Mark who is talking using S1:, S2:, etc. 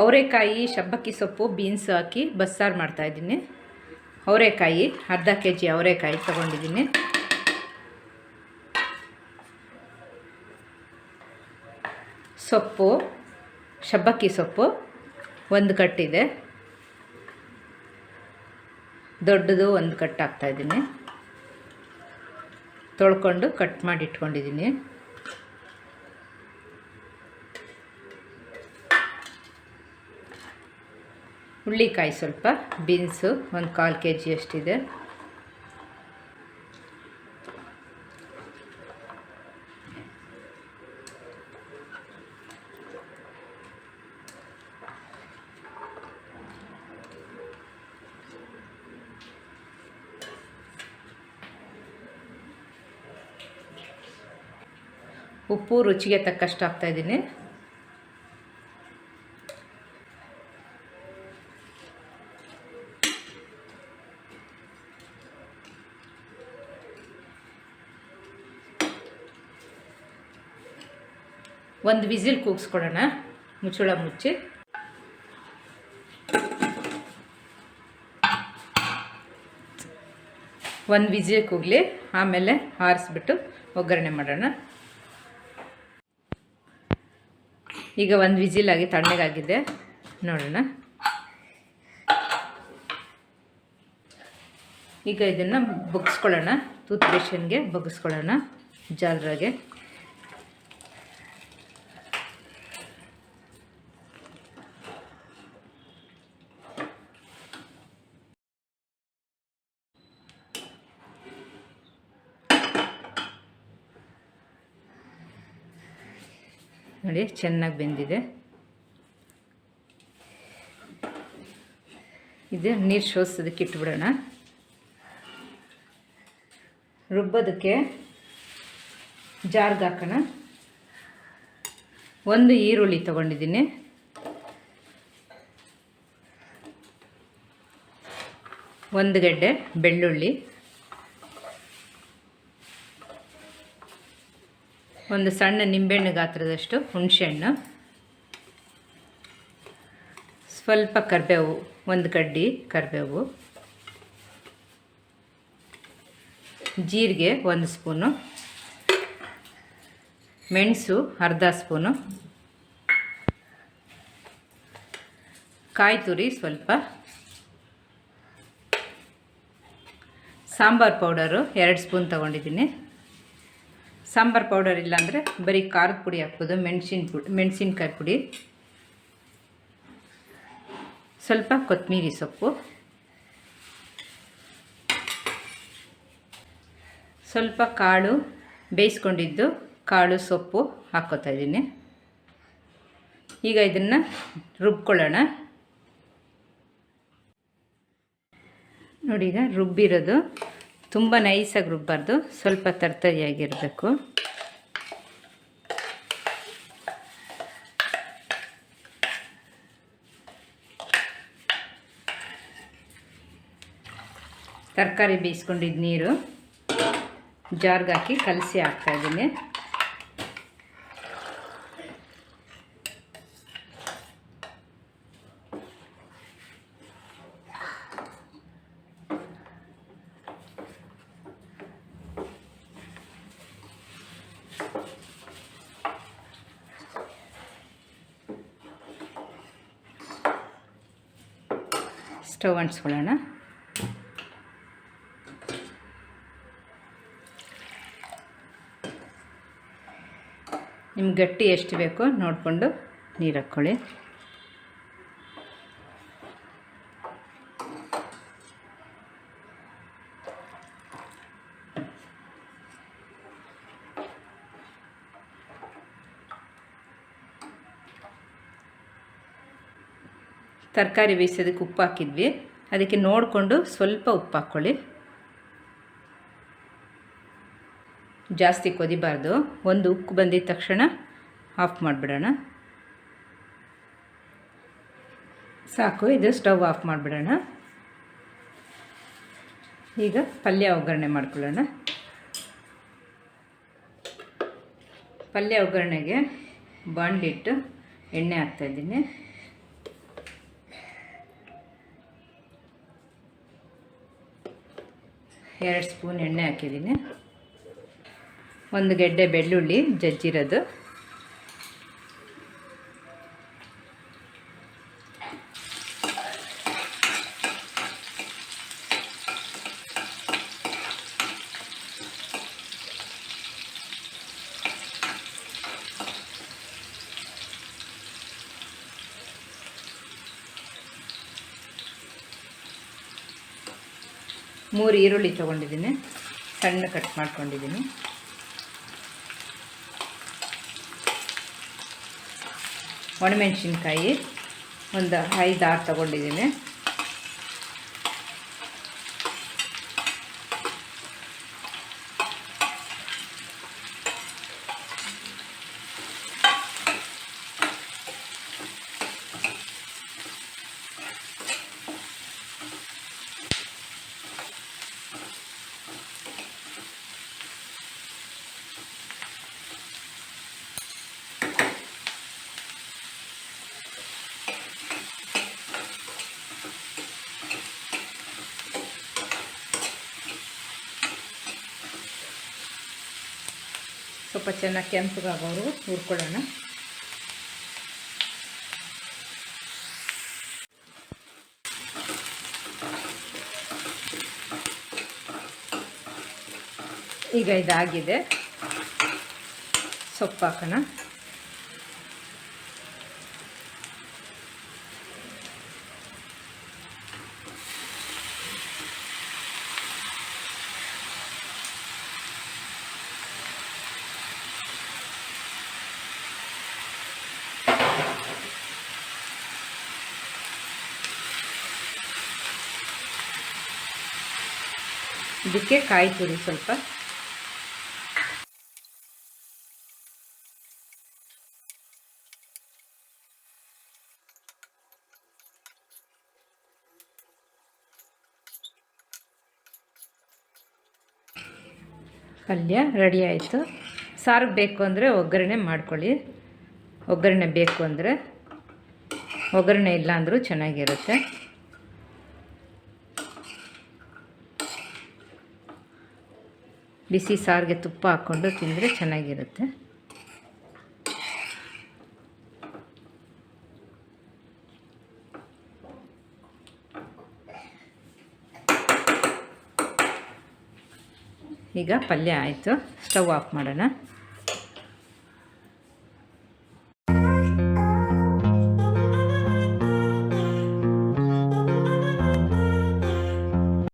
S1: ಅವರೆಕಾಯಿ ಶಬ್ಬಕ್ಕಿ ಸೊಪ್ಪು ಬೀನ್ಸ್ ಹಾಕಿ ಬಸ್ಸಾರು ಮಾಡ್ತಾಯಿದ್ದೀನಿ ಅವರೆಕಾಯಿ, ಅರ್ಧ ಕೆ ಜಿ ಅವರೆಕಾಯಿ ತೊಗೊಂಡಿದ್ದೀನಿ. ಸೊಪ್ಪು, ಶಬ್ಬಕ್ಕಿ ಸೊಪ್ಪು, ಒಂದು ಕಟ್ಟಿದೆ ದೊಡ್ಡದು ಒಂದು ಕಟ್ ಹಾಕ್ತಾಯಿದ್ದೀನಿ ತೊಳ್ಕೊಂಡು ಕಟ್ ಮಾಡಿ ಇಟ್ಕೊಂಡಿದ್ದೀನಿ. ಹುಳ್ಳಿಕಾಯಿ ಸ್ವಲ್ಪ ಬೀನ್ಸು ಒಂದು ಕಾಲು ಕೆ ಜಿ ಅಷ್ಟಿದೆ. ಉಪ್ಪು ರುಚಿಗೆ ತಕ್ಕಷ್ಟು ಹಾಕ್ತಾಯಿದ್ದೀನಿ ಒಂದು ವಿಸಿಲ್ ಕೂಗಿಸ್ಕೊಡೋಣ ಮುಚ್ಚಳ ಮುಚ್ಚಿ. ಒಂದು ವಿಸಿಲ್ ಕೂಗಲಿ, ಆಮೇಲೆ ಆರಿಸ್ಬಿಟ್ಟು ಒಗ್ಗರಣೆ ಮಾಡೋಣ. ಈಗ ಒಂದು ಆಗಿ ತಣ್ಣಗಾಗಿದೆ. ನೋಡೋಣ. ಈಗ ಇದನ್ನು ಬಗ್ಸ್ಕೊಳ್ಳೋಣ ಟೂತ್ ಬ್ರಷನ್ಗೆ ಬಗ್ಸ್ಕೊಳ್ಳೋಣ ಜಾಲ್ರಾಗೆ ನೋಡಿ ಚೆನ್ನಾಗಿ ಬೆಂದಿದೆ. ಇದು ನೀರು ಶೋಸೋದಕ್ಕೆ ಇಟ್ಬಿಡೋಣ. ರುಬ್ಬೋದಕ್ಕೆ ಜಾರ್ಗೆ ಹಾಕೋಣ. ಒಂದು ಈರುಳ್ಳಿ ತೊಗೊಂಡಿದ್ದೀನಿ. ಒಂದು ಗಡ್ಡೆ ಬೆಳ್ಳುಳ್ಳಿ. ಒಂದು ಸಣ್ಣ ನಿಂಬೆಹಣ್ಣು ಗಾತ್ರದಷ್ಟು, ಹುಣಸೆಹಣ್ಣು. ಸ್ವಲ್ಪ ಕರಿಬೇವು, ಒಂದು ಕಡ್ಡಿ ಕರಿಬೇವು. ಜೀರಿಗೆ ಒಂದು ಸ್ಪೂನು. ಮೆಣಸು ಅರ್ಧ ಸ್ಪೂನು. ಕಾಯಿ ತುರಿ ಸ್ವಲ್ಪ. ಸಾಂಬಾರು ಪೌಡರು ಎರಡು ಸ್ಪೂನ್ ತೊಗೊಂಡಿದ್ದೀನಿ. ಸಾಂಬಾರು ಪೌಡರ್ ಇಲ್ಲಾಂದರೆ ಬರೀ ಖಾರದ ಪುಡಿ ಹಾಕ್ಬೋದು, ಮೆಣಸಿನ ಪುಡಿ ಮೆಣಸಿನ್ಕಾಯಿ ಪುಡಿ. ಸ್ವಲ್ಪ ಕೊತ್ತಂಬರಿ ಸೊಪ್ಪು. ಸ್ವಲ್ಪ ಕಾಳು, ಬೇಯಿಸ್ಕೊಂಡಿದ್ದು ಕಾಳು ಸೊಪ್ಪು ಹಾಕ್ಕೋತಾ ಇದ್ದೀನಿ. ಈಗ ಇದನ್ನು ರುಬ್ಕೊಳ್ಳೋಣ. ನೋಡಿ, ಈಗ ರುಬ್ಬಿರೋದು. ತುಂಬ ನೈಸಾಗಿ ರುಬ್ಬಾರ್ದು. ಸ್ವಲ್ಪ ತರ್ತರಿಯಾಗಿರಬೇಕು. ತರಕಾರಿ ಬೇಯಿಸ್ಕೊಂಡಿದ್ದ ನೀರು ಜಾರ್ಗೆ ಹಾಕಿ ಕಲಸಿ ಹಾಕ್ತಾಯಿದ್ದೀನಿ ಸ್ಟವ್ ಅಂಟಿಸ್ಕೊಳ್ಳೋಣ. ನಿಮ್ಗೆ ಗಟ್ಟಿ ಎಷ್ಟು ಬೇಕೋ ನೋಡಿಕೊಂಡು ನೀರು ಹಾಕ್ಕೊಳ್ಳಿ. ತರಕಾರಿ ಬೇಯಿಸೋದಕ್ಕೆ ಉಪ್ಪು ಹಾಕಿದ್ವಿ. ಅದಕ್ಕೆ ನೋಡಿಕೊಂಡು ಸ್ವಲ್ಪ ಉಪ್ಪು ಹಾಕ್ಕೊಳ್ಳಿ. ಜಾಸ್ತಿ ಕೊದಿಬಾರ್ದು. ಒಂದು ಉಕ್ಕು ಬಂದಿದ ತಕ್ಷಣ ಆಫ್ ಮಾಡಿಬಿಡೋಣ. ಸಾಕು, ಇದು ಸ್ಟವ್ ಆಫ್ ಮಾಡಿಬಿಡೋಣ. ಈಗ ಪಲ್ಯ ಒಗ್ಗರಣೆ ಮಾಡ್ಕೊಳ್ಳೋಣ. ಪಲ್ಯ ಒಗ್ಗರಣೆಗೆ ಬಾಂಡಿಟ್ಟು ಎಣ್ಣೆ ಹಾಕ್ತಾಯಿದ್ದೀನಿ ಎರಡು ಸ್ಪೂನ್ ಎಣ್ಣೆ ಹಾಕಿದ್ದೀನಿ. ಒಂದು ಗೆಡ್ಡೆ ಬೆಳ್ಳುಳ್ಳಿ ಜಜ್ಜಿರೋದು. ಮೂರು ಈರುಳ್ಳಿ ತೊಗೊಂಡಿದ್ದೀನಿ. ಸಣ್ಣ ಕಟ್ ಮಾಡ್ಕೊಂಡಿದ್ದೀನಿ. ಒಣಮೆಣಸಿನ್ಕಾಯಿ ಒಂದು ಐದು ಆರು ತೊಗೊಂಡಿದ್ದೀನಿ. ಸ್ವಲ್ಪ ಚೆನ್ನಾಗಿ ಕೆಂಪಗಾಗೋರು ಹುರ್ಕೊಳ್ಳೋಣ. ಈಗ ಇದಾಗಿದೆ. ಸೊಪ್ಪು ಹಾಕೋಣ ಇದಕ್ಕೆ ಕಾಯಿ ತುರಿ ಸ್ವಲ್ಪ. ಪಲ್ಯ ರೆಡಿ ಆಯಿತು. ಸಾರು ಬೇಕು ಅಂದರೆ ಒಗ್ಗರಣೆ ಮಾಡ್ಕೊಳ್ಳಿ. ಒಗ್ಗರಣೆ ಬೇಕು ಅಂದರೆ ಒಗ್ಗರಣೆ ಇಲ್ಲ ಅಂದರೂ ಚೆನ್ನಾಗಿರುತ್ತೆ. ಬಿಸಿ ಸಾರಿಗೆ ತುಪ್ಪ ಹಾಕ್ಕೊಂಡು ತಿಂದರೆ ಚೆನ್ನಾಗಿರುತ್ತೆ. ಈಗ ಪಲ್ಯ ಆಯಿತು. ಸ್ಟವ್ ಆಫ್ ಮಾಡೋಣ.